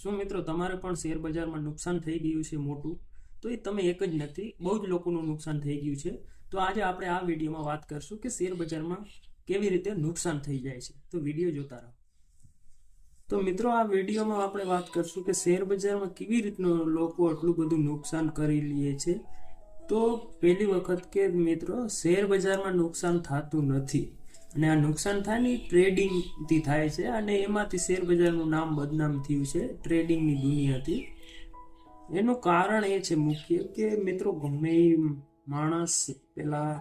શું મિત્રો તમારે પણ શેર બજારમાં નુકસાન થઈ ગયું છે મોટું? તો એ તમે એક જ નથી, બહુ જ લોકોનું નુકસાન થઈ ગયું છે. તો આજે આપણે આ વિડીયોમાં વાત કરશું કે શેર બજારમાં કેવી રીતે નુકસાન થઈ જાય છે. તો વીડિયો જોતા રહો. તો મિત્રો આ વિડીયોમાં આપણે વાત કરશું કે શેર બજારમાં કેવી રીતનું લોકો આટલું બધું નુકસાન કરી લે છે. તો પહેલી વખત કે મિત્રો શેર બજારમાં નુકસાન થતું નથી. અને આ નુકસાન થાય ને ટ્રેડિંગથી થાય છે અને એમાંથી શેરબજારનું નામ બદનામ થયું છે ટ્રેડિંગની દુનિયાથી. એનું કારણ એ છે મુખ્ય કે મિત્રો ગમે માણસ પહેલાં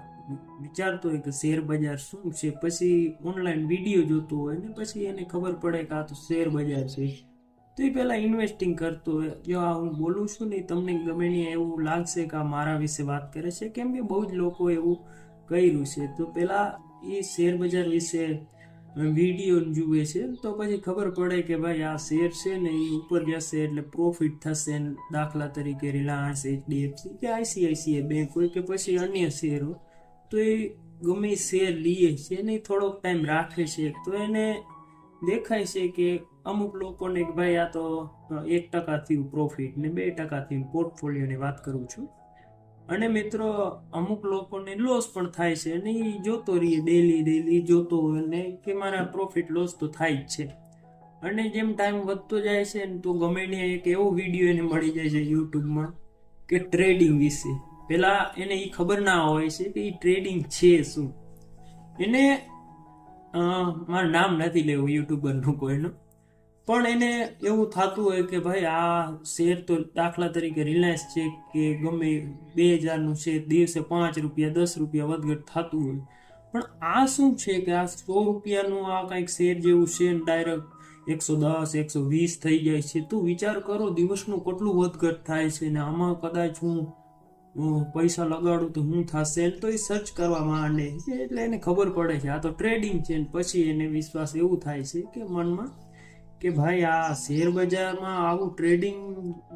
વિચારતો હોય કે શેર બજાર શું છે, પછી ઓનલાઈન વીડિયો જોતો હોય ને પછી એને ખબર પડે કે આ તો શેર બજાર છે. તો એ પહેલાં ઇન્વેસ્ટિંગ કરતો હોય, જો આ હું બોલું છું ને તમને ગમે નહીં એવું લાગશે કે આ મારા વિશે વાત કરે છે. કેમ કે બહુ જ લોકો એવું કર્યું છે. તો પેલા એ શેર બજાર વિશે વીડિયો જુએ છે. તો પછી ખબર પડે કે ભાઈ આ શેર છે ને એ ઉપર જશે એટલે પ્રોફિટ થશે દાખલા તરીકે રિલાયન્સ એચડીએફસી કે આઈસીઆઈસીઆઈ બેંક હોય કે પછી અન્ય શેરો તો એ ગમે શેર લઈએ છે ને થોડોક ટાઈમ રાખે છે. તો એને દેખાય છે કે અમુક લોકોને ભાઈ આ તો એક ટકાથી પ્રોફિટ ને બે ટકાથી પોર્ટફોલિયોની વાત કરું છું. અને મિત્રો, અમુક લોકોને લોસ પણ થાય છે અને એ જોતો રહીએ ડેલી ડેલી જોતો હોય ને કે મારા પ્રોફિટ લોસ તો થાય જ છે. અને જેમ ટાઈમ વધતો જાય છે ને તો ગમે ને એક એવો વીડિયો એને મળી જાય છે યુટ્યુબમાં કે ટ્રેડિંગ વિશે. પહેલાં એને એ ખબર ના હોય છે કે એ ટ્રેડિંગ છે શું. એને મારું નામ નથી લેવું યુટ્યુબરનું કોઈનું. પણ એને એવું થતું હોય કે ભાઈ, આ શેર તો દાખલા તરીકે રિલાયન્સ છે કે ગમે બે હજારનું છે દિવસે પાંચ રૂપિયા, દસ રૂપિયા વધઘટ થતું હોય. પણ આ શું છે કે આ સો રૂપિયાનું આ કંઈક શેર જેવું છે ડાયરેક્ટ એકસો દસ, એકસો વીસ થઈ જાય છે. તો વિચાર કરો, દિવસનું કેટલું વધઘટ થાય છે ને આમાં કદાચ હું પૈસા લગાડું તો હું થશે? તો એ સર્ચ કરવા માંડે. એટલે એને ખબર પડે છે. આ તો ટ્રેડિંગ છે પછી એને વિશ્વાસ એવું થાય છે કે મનમાં કે ભાઈ આ શેર બજારમાં આવું ટ્રેડિંગ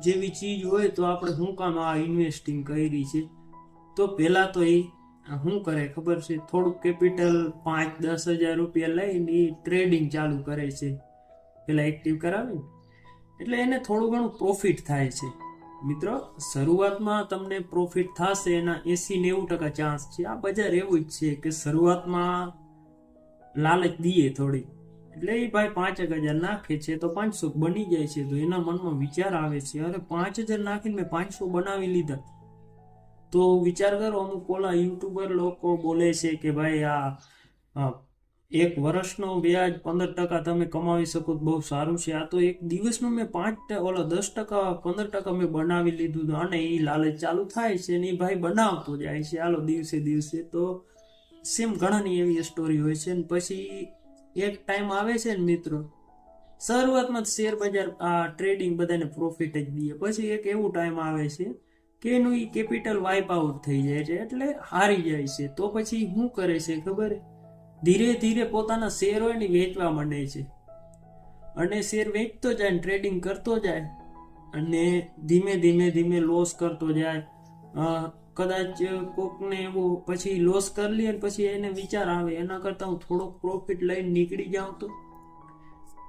જેવી ચીજ હોય તો આપણે શું કામ આ ઇન્વેસ્ટિંગ કરી છે? તો પહેલાં તો એ શું કરે ખબર છે? થોડુંક કેપિટલ પાંચ દસ હજાર રૂપિયા લઈને એ ટ્રેડિંગ ચાલુ કરે છે. પહેલાં એક્ટિવ કરાવે એટલે એને થોડું ઘણું પ્રોફિટ થાય છે. મિત્રો, શરૂઆતમાં તમને પ્રોફિટ થશે, એના એસી નેવું ટકા ચાન્સ છે. આ બજાર એવું જ છે કે શરૂઆતમાં લાલચ દઈએ થોડી. એટલે એ ભાઈ પાંચ એક હજાર નાખે છે તો પાંચસો બની જાય છે. તો એના મનમાં વિચાર આવે છે, અરે પાંચ હજાર નાખીને મેં પાંચસો બનાવી લીધા. તો વિચાર કરો, અમુક ઓલા યુટ્યુબર લોકો બોલે છે કે ભાઈ, આ એક વર્ષનો વ્યાજ પંદર ટકા તમે કમાવી શકો બહુ સારું છે. આ તો એક દિવસનો મેં પાંચ ઓલા દસ ટકા, પંદર ટકા મેં બનાવી લીધું અને એ લાલચ ચાલુ થાય છે ને એ ભાઈ બનાવતો જાય છે. આલો દિવસે દિવસે તો સેમ ઘણાની એવી સ્ટોરી હોય છે ને પછી એક ટાઈમ આવે છે ને મિત્રો, શરૂઆતમાં જ શેર બજાર, આ ટ્રેડિંગ બધાને પ્રોફિટ જ દઈએ. પછી એક એવું ટાઈમ આવે છે કે એનું એ કેપિટલ વાઇપ આઉટ થઈ જાય છે, એટલે હારી જાય છે. તો પછી શું કરે છે ખબર? ધીરે ધીરે પોતાના શેર હોય વેચવા માંડે છે. અને શેર વેચતો જાય ને ટ્રેડિંગ કરતો જાય, અને ધીમે ધીમે ધીમે લોસ કરતો જાય. કદાચ કોકને એવું પછી લોસ કરી લે પછી એને વિચાર આવે, એના કરતાં હું થોડોક પ્રોફિટ લઈને નીકળી જાઉં તો?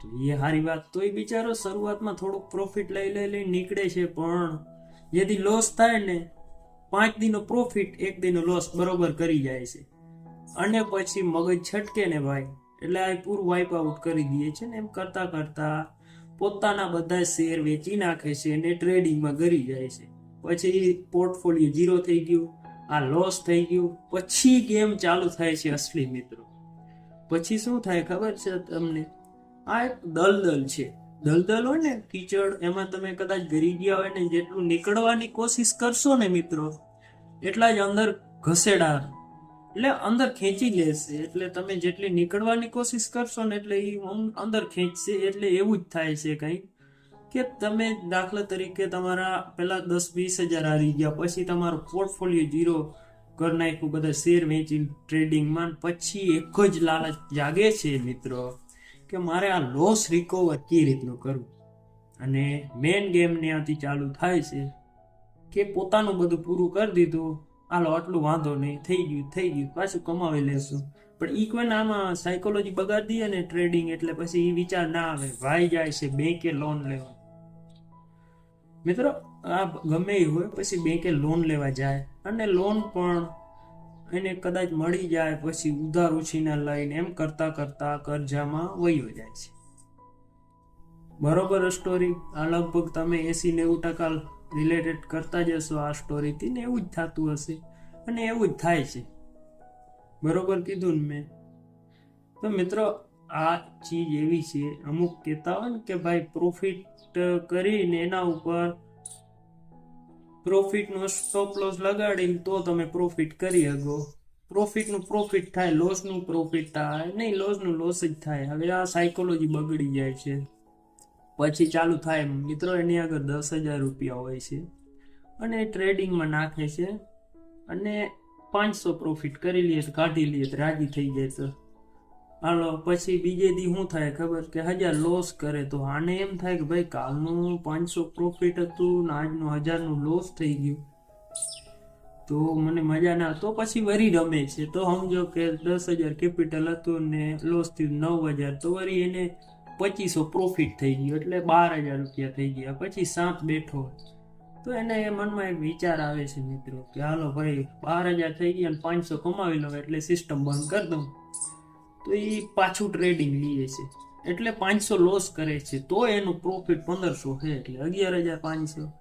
તો એ સારી વાત. તો એ બિચારો શરૂઆતમાં થોડોક પ્રોફિટ લઈ લઈ લઈ નીકળે છે, પણ જેથી લોસ થાય ને, પાંચ દિનનો પ્રોફિટ એક દિનનો લોસ બરોબર કરી જાય છે. અને પછી મગજ છટકે ને ભાઈ, એટલે આ પૂરું વાઇપ આઉટ કરી દે છે ને એમ કરતાં કરતાં પોતાના બધા શેર વેચી નાખે છે અને ટ્રેડિંગમાં કરી જાય છે. પછી પોર્ટફોલિયો ઝીરો થઈ ગયું, આ લોસ થઈ ગયું, પછી ગેમ ચાલુ થાય છે અસલી મિત્રો. પછી શું થાય ખબર છે તમને? આ એક દલદલ છે. દલદલ હોય ને, કીચડ, એમાં તમે કદાચ ગરી ગયા હોય ને, જેટલું નીકળવાની કોશિશ કરશો ને મિત્રો, એટલા જ અંદર ઘસેડા એટલે અંદર ખેંચી લેશે, એટલે તમે જેટલી નીકળવાની કોશિશ કરશો ને, એટલે એ અંદર ખેંચશે, એટલે એવું જ થાય છે કંઈક. કે તમે દાખલા તરીકે તમારા પહેલાં દસ વીસ હજાર હારી ગયા, પછી તમારો પોર્ટફોલિયો ઝીરો કરી નાખ્યું, બધા શેર વેચી ટ્રેડિંગમાં પછી એક જ લાલચ જાગે છે મિત્રો કે મારે આ લોસ રિકવર કઈ રીતનું કરવું? અને મેઇન ગેમ ત્યાંથી ચાલુ થાય છે કે પોતાનું બધું પૂરું કરી દીધું, હાલો આટલું વાંધો નહીં, થઈ ગયું થઈ ગયું, પાછું કમાવી લેશું. પણ ઇક્વન આમાં સાયકોલોજી બગાડી દઈએ ને ટ્રેડિંગ એટલે પછી એ વિચાર ના આવે, ભાઈ જાય છે બેંકે લોન લેવા. મિત્રો, આ ગમે એ હોય, પછી બેંકે લોન લેવા જાય. અને લોન પણ એને કદાચ મળી જાય, પછી ઉધાર ઉછીના લઈને એમ કરતા કરતા કરજામાં વયો જાય છે. બરોબર સ્ટોરી આ લગભગ તમે એસી નેવું ટકા રિલેટેડ કરતા જશો આ સ્ટોરીથી ને એવું જ થતું હશે. અને એવું જ થાય છે. બરોબર કીધું ને મેં. તો મિત્રો આ ચીજ એવી છે, અમુક કહેતા હોય ને કે ભાઈ પ્રોફિટ કરીને એના ઉપર પ્રોફિટનો સ્ટોપ લોસ લગાડીને તો તમે પ્રોફિટ કરી શકો. પ્રોફિટનું પ્રોફિટ થાય લોસનું પ્રોફિટ થાય, નહીં લોસનું લોસ જ થાય. હવે આ સાયકોલોજી બગડી જાય છે. પછી ચાલુ થાય મિત્રો, એની આગળ દસ હજાર રૂપિયા હોય છે. અને ટ્રેડિંગમાં નાખે છે. અને પાંચસો પ્રોફિટ કરી લઈએ કાઢી લઈએ તો રાજી થઈ જાય તો હાલો, પછી બીજે દી શું થાય ખબર? કે હજાર લોસ કરે તો આને એમ થાય કે ભાઈ કાલનું પાંચસો પ્રોફિટ હતું ને આજનું હજારનું લોસ થઈ ગયું. તો મને મજા ના તો પછી વરી રમે છે. તો સમજો કે દસ હજાર કેપિટલ હતું ને લોસ થયું નવ હજાર. તો વરી એને પચીસો પ્રોફિટ થઈ ગયું. એટલે બાર હજાર રૂપિયા થઈ ગયા. પછી સાત બેઠો. તો એને એ મનમાં એક વિચાર આવે છે મિત્રો, કે હાલો ભાઈ બાર હજાર થઈ ગયા ને પાંચસો કમાવી લો એટલે સિસ્ટમ બંધ કરી દઉં. તો એ પાછું ટ્રેડિંગ લીએ છે. એટલે પાંચસો લોસ કરે છે, તો એનું પ્રોફિટ પંદરસો છે, એટલે અગિયાર હજાર પાંચસો.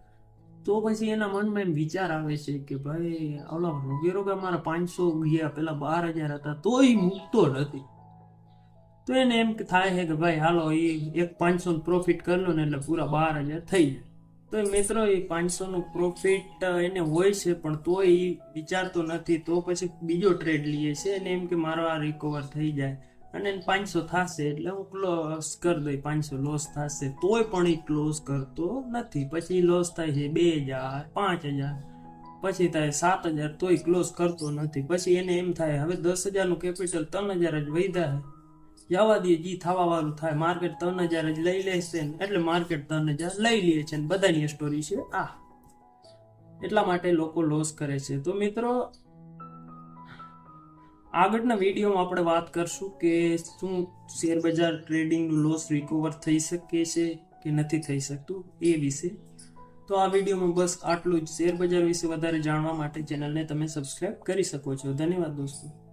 તો પછી એના મનમાં એમ વિચાર આવે છે કે ભાઈ, ઓલા રોગે મારા પાંચસો ગયા, પેલા બાર હજાર હતા તોય મૂકતો નથી. તો એને એમ થાય છે કે ભાઈ, હાલો એ એક પાંચસો પ્રોફિટ કરી લો ને એટલે પૂરા બાર હજાર થઈ જાય. તો મિત્રો એ પાંચસો નું પ્રોફિટ એને હોય છે, પણ તો એ વિચારતો નથી. તો પછી બીજો ટ્રેડ લઈએ છે અને એમ કે મારો આ રિકવર થઈ જાય. અને પાંચસો થશે એટલે હું ક્લોઝ કરી દઈ પાંચસો લોસ થશે. તોય પણ એ ક્લોઝ કરતો નથી. પછી લોસ થાય છે બે હજાર, પાંચ હજાર. પછી થાય સાત હજાર, તોય ક્લોઝ કરતો નથી. પછી એને એમ થાય, હવે દસ હજારનું કેપિટલ ત્રણ હજાર જ વૈધા છે. જવા દઈએ જી થવા વાળું થાય. માર્કેટ ત્રણ હજાર જ લઈ લેશે ને, એટલે માર્કેટ ત્રણ હજાર લઈ લે છે ને. બધાની સ્ટોરી છે. આ. એટલા માટે લોકો લોસ કરે છે. તો મિત્રો, આગળના વિડીયોમાં આપણે વાત કરશું કે શું શેર બજાર ટ્રેડિંગનું લોસ રિકવર થઈ શકે છે કે નથી થઈ શકતું એ વિશે. તો આ વિડીયોમાં બસ આટલું જ. શેર બજાર વિશે વધારે જાણવા માટે ચેનલને તમે સબસ્ક્રાઈબ કરી શકો છો. ધન્યવાદ દોસ્તો.